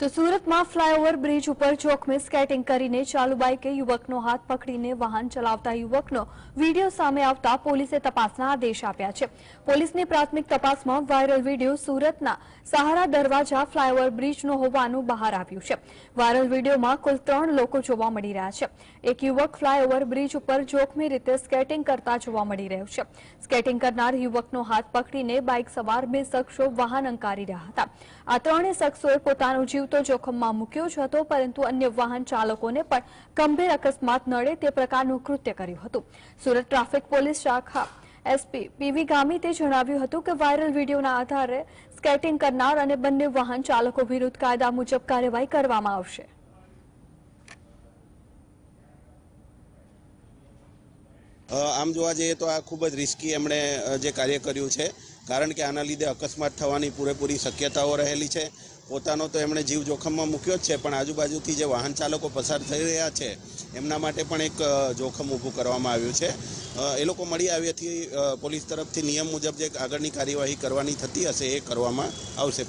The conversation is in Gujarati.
તો સુરતમાં ફ્લાયઓવર બ્રિજ ઉપર ચોકમે સ્કેટિંગ કરીને ચાલુ બાઇકે યુવકનો હાથ પકડીને વાહન ચલાવતા યુવકનો વીડિયો સામે આવતા પોલીસે તપાસના આદેશ આપ્યા છે. પોલીસની પ્રાથમિક તપાસમાં વાયરલ વીડિયો સુરતના સહારા દરવાજા ફ્લાયઓવર બ્રિજનો હોવાનું બહાર આવ્યું છે. વાયરલ વિડીયોમાં કુલ ત્રણ લોકો જોવા મળી રહ્યા છે. એક યુવક ફ્લાયઓવર બ્રિજ ઉપર જોખમી રીતે સ્કેટિંગ કરતા જોવા મળી રહ્યો છે. સ્કેટિંગ કરનાર યુવકનો હાથ પકડીને બાઇક સવાર બે શખ્સો વાહન અંકારી રહ્યા હતા. આ ત્રણેય શખ્સોએ પોતાનો જીવ તો જોખમમાં મૂક્યો જ હતો, પરંતુ અન્ય વાહન ચાલકોને પણ ગંભીર અકસ્માત નડે તે પ્રકારનું કૃત્ય કર્યું હતું. સુરત ટ્રાફિક પોલીસ શાખા એસપી પીવી ગામિતે જણાવ્યું હતું કે વાયરલ વિડીયોના આધારે સ્કેટિંગ કરનાર અને બંને વાહન ચાલકો વિરુદ્ધ કાયદા મુજબ કાર્યવાહી કરવામાં આવશે. આમ જોવા જઈએ તો આ ખૂબ જ રિસ્કી એમણે જે કાર્ય કર્યું છે. કારણ કે આના લીધે અકસ્માત થવાની પૂરેપૂરી શક્યતાઓ રહેલી છે. પોતાનો તો એમણે જીવ જોખમમાં મૂક્યો જ છે, પણ આજુબાજુથી જે વાહન ચાલકો પસાર થઈ રહ્યા છે, એમના માટે પણ એક જોખમ ઊભું કરવામાં આવ્યું છે. એ લોકો મળી આવ્યાથી પોલીસ તરફથી નિયમ મુજબ જે આગળની કાર્યવાહી કરવાની થતી હશે એ કરવામાં આવશે